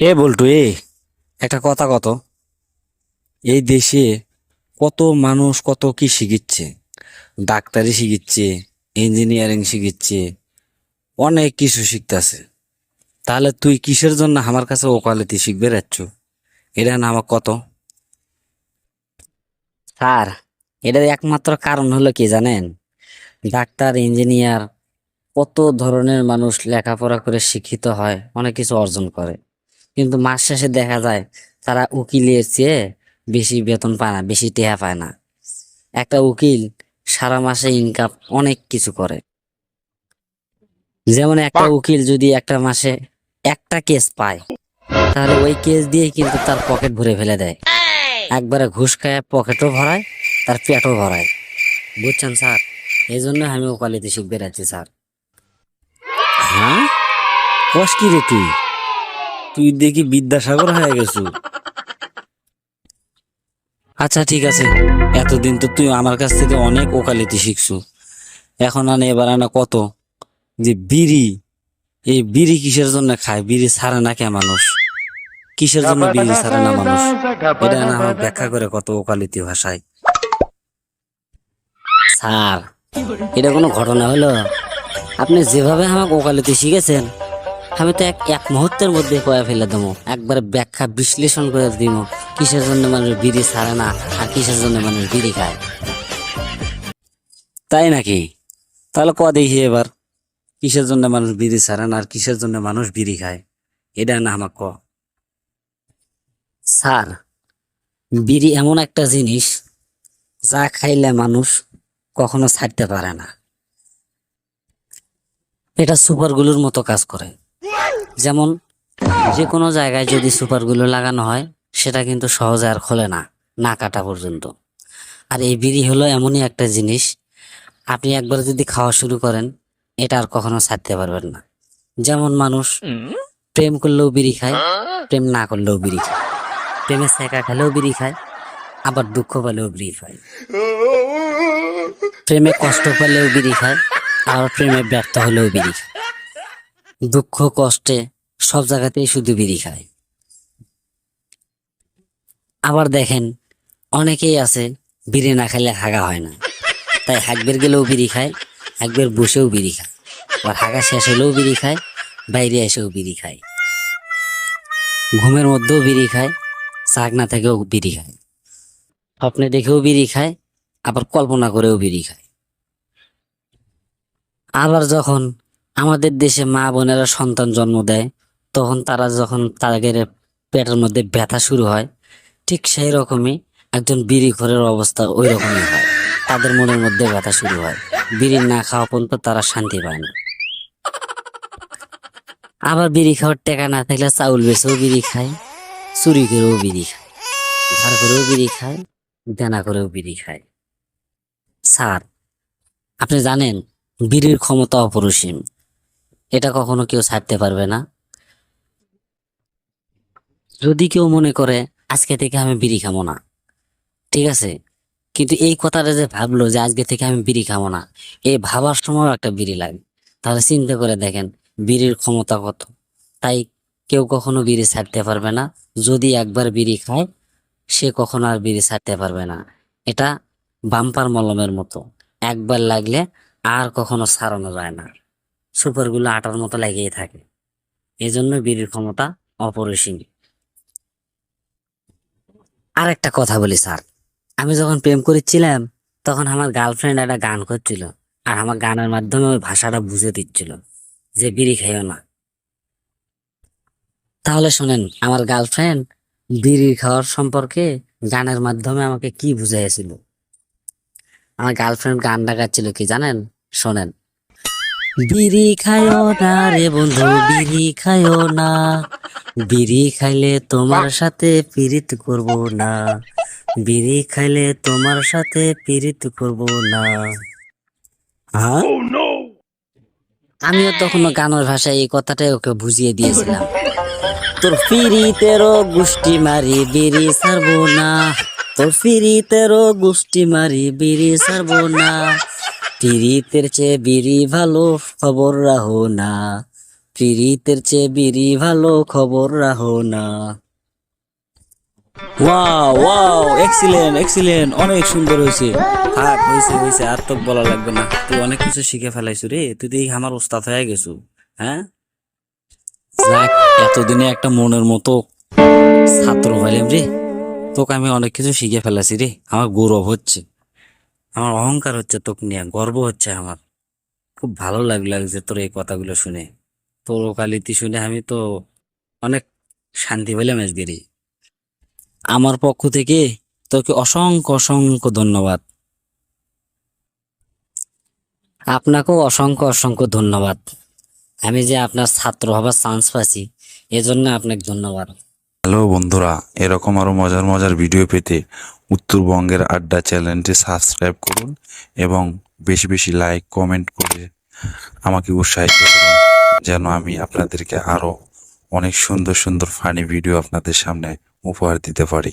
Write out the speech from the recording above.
এ বল্টু, এ, একটা কথা কত? এই দেশে কত মানুষ কত কি শিখিচ্ছে? ডাক্তারি শিখিচ্ছে ইঞ্জিনিয়ারিং শিখিচ্ছে, অনেক কিছু শিখতেছে। তাহলে তুই কিসের জন্য আমার কাছে ওকালতি শিখবে যাচ্ছ এটা না আমার কত? স্যার, এটার একমাত্র কারণ হলো কি জানেন? ডাক্তার ইঞ্জিনিয়ার কত ধরনের মানুষ লেখাপড়া করে শিক্ষিত হয়, অনেক কিছু অর্জন করে। কিন্তু মাস শেষে দেখা যায় তারা উকিলের চেয়ে বেশি বেতন পায় না বেশি টেহা পায় না। একটা উকিল সারা মাসে ইনকাম অনেক কিছু করে। যেমন একটা উকিল যদি একটা মাসে একটা কেস পায় তাহলে ওই কেস দিয়ে কিন্তু তার পকেট ভরে ফেলে দেয়। একবারে ঘুষ খায় পকেটও ভরায় তার পেটও ভরায়। বুঝছেন স্যার? এই জন্য আমি ওকালিতে শিখবে যাচ্ছি স্যার। হ্যাঁ? কস কি রে তুই? তুই দেখি বিদ্যাসাগর হয়ে গেছু। আচ্ছা ঠিক আছে। এতদিন তো তুই আমার কাছ থেকে অনেক ওকালিতি শিখছু। এখন আনে এবার আনা কত? যে বিড়ি এই বিড়ি কিসের জন্য খায়? বিড়ি ছাড়ে না কে মানুষ? কিসের জন্য বিড়ি ছাড়ে না মানুষ? এটা না আমার ব্যাখ্যা করে কত ওকালিতি ভাষায়। স্যার এটা কোনো ঘটনা হলো? আপনি যেভাবে আমাকে ওকালিতি শিখেছেন আমি তো এক এক মুহূর্তের মধ্যে কয়ে ফেলে দেবো। একবার ব্যাখ্যা বিশ্লেষণ করে দিব, কিসের জন্য মানুষ বিড়ি ছাড়ে না আর কিসের জন্য মানুষ বিড়ি খায়। তাই নাকি? তাহলে ক দেখি এবার, কিসের জন্য মানুষ বিড়ি ছাড়ে না আর কিসের জন্য মানুষ বিড়ি খায়? এটা না আমাকে ক। স্যার, বিড়ি এমন একটা জিনিস, যা খাইলে মানুষ কখনো ছাড়তে পারে না। এটা সুপারগুলোর মতো কাজ করে। যেমন যে কোনো জায়গায় যদি সুপারগুলো লাগানো হয়, সেটা কিন্তু সহজে আর খোলে না না কাটা পর্যন্ত। আর এই বিড়ি হলো এমনই একটা জিনিস, আপনি একবার যদি খাওয়া শুরু করেন, এটা আর কখনো ছাড়তে পারবেন না। যেমন মানুষ প্রেম করলেও বিড়ি খায়, প্রেম না করলেও বিড়ি খায়। প্রেমে সেকা খেলেও বিড়ি খায়, আবার দুঃখ পেলেও বিড়ি খায়। প্রেমে কষ্ট পেলেও বিড়ি খায় আর প্রেমে ব্যর্থ হলেও বিড়ি খায়। দুঃখ, কষ্টে সব জায়গাতেই শুধু বিড়ি খায়। আবার দেখেন, অনেকেই আছে বিড়ি না খেলে হাগা হয় না। তাই হাঁকবের গেলেও বিড়ি খায় হাঁকবের বসেও বিড়ি খায়। আবার হাগা শেষ হলেও বিড়ি খায়, বাইরে এসেও বিড়ি খায়। ঘুমের মধ্যেও বিড়ি খায়, চাকনা থেকেও বিড়ি খায়। স্বপ্নে দেখেও বিড়ি খায়, আবার কল্পনা করেও বিড়ি খায়। আবার যখন আমাদের দেশে মা বোনেরা সন্তান জন্ম দেয়, তখন তারা যখন তাদের পেটের মধ্যে ব্যথা শুরু হয়, ঠিক সেই রকমই একজন বিড়ি ঘরের অবস্থা ওই রকমই হয়। তাদের মনের মধ্যে ব্যথা শুরু হয়। বিড়ি না খাওয়া পর্যন্ত তারা শান্তি পায় না। আবার বিড়ি খাওয়ার টাকা না থাকলে চাউল বেচেও বিড়ি খায়, চুরি করেও বিড়ি খায় ধার করেও বিড়ি খায়, দেনা করেও বিড়ি খায়। স্যার, আপনি জানেন, বিড়ির ক্ষমতা অপরিসীম। এটা কখনো কেউ ছাড়তে পারবে না। যদি কেউ মনে করে, আজকে থেকে আমি বিড়ি খাব না। ঠিক আছে? কিন্তু এই কথাটা যে ভাবলো যে, আজকে থেকে আমি বিড়ি খাব না এই ভাবার সময় একটা বিড়ি লাগে। তাহলে চিন্তা করে দেখেন, বিড়ির ক্ষমতা কত। তাই কেউ কখনো বিড়ি ছাড়তে পারবে না। যদি একবার বিড়ি খায়, সে কখনো আর বিড়ি ছাড়তে পারবে না। এটা বাম্পার মলমের মতো। একবার লাগলে আর কখনো ছাড়ানো যায় না। সুপারগুলো আটার মতো লেগেই থাকে। এই জন্য বিড়ির ক্ষমতা অপরিসীম। আর একটা কথা বলি, স্যার। আমি যখন প্রেম করেছিলাম, তখন আমার গার্লফ্রেন্ড একটা গান করছিল, আর আমার গানের মাধ্যমে ওই ভাষাটা বুঝে দিচ্ছিল, যে বিড়ি খাইও না। তাহলে শোনেন, আমার গার্লফ্রেন্ড বিড়ি খাওয়ার সম্পর্কে গানের মাধ্যমে আমাকে কি বুঝাইছিল আমার গার্লফ্রেন্ড গান ডাকাচ্ছিল কি জানেন? শোনেন। বিড়ি খায়ও না রে বন্ধু বিড়ি খায়ও না। বিড়ি খাইলে তোমার সাথে পীড়িত করব না। বিড়ি খাইলে তোমার সাথে পীড়িত করব না। হ্যাঁ আমিও তখন গানের ভাষায় এই কথাটাই ওকে বুঝিয়ে দিয়েছিলাম। তোর ফিরিতেরও গুষ্টি মারি বিড়ি ছাড়বো না। তোর ফিরিতেরও গুষ্টি মারি বিড়ি ছাড়বো না। পিরিতের চেয়ে বিড়ি ভালো খবর রাহো না। পিরিতের চেয়ে বিড়ি ভালো খবর রাহো না। ওয়াও ওয়াও এক্সিলেন্ট এক্সিলেন্ট অনেক সুন্দর হয়েছে। থাক, হয়েছে হয়েছে, আর তো বলা লাগবে না। তুই অনেক কিছু শিখে ফেলাইছু রে। তুই দেখি, আমার ওস্তাদ হয়ে গেছু হ্যাঁ? যাক, এতদিনে একটা মনের মতো ছাত্র হইলাম রে। তোকে আমি অনেক কিছু শিখে ফেলেছি রে। আমার গৌরব হচ্ছে। আমার অহংকার হচ্ছে তোকে নিয়ে, গর্ব হচ্ছে আমার। খুব ভালো লাগল যে তোর এই কথাগুলো শুনে। তোর ওকালিতি শুনে আমি তো অনেক শান্তি পেলাম আজকে রে আমার পক্ষ থেকে তোকে অসংখ্য অসংখ্য ধন্যবাদ। আপনাকেও অসংখ্য অসংখ্য ধন্যবাদ। আমি যে আপনার ছাত্র হবার চান্স পাচ্ছি, এজন্য আপনাকে ধন্যবাদ। হ্যালো বন্ধুরা, এরকম আরও মজার মজার ভিডিও পেতে উত্তরবঙ্গের আড্ডা চ্যানেলটি সাবস্ক্রাইব করুন এবং বেশি বেশি লাইক, কমেন্ট করে আমাকে উৎসাহিত করুন, যেন আমি আপনাদেরকে আরও অনেক সুন্দর সুন্দর ফানি ভিডিও আপনাদের সামনে উপহার দিতে পারি।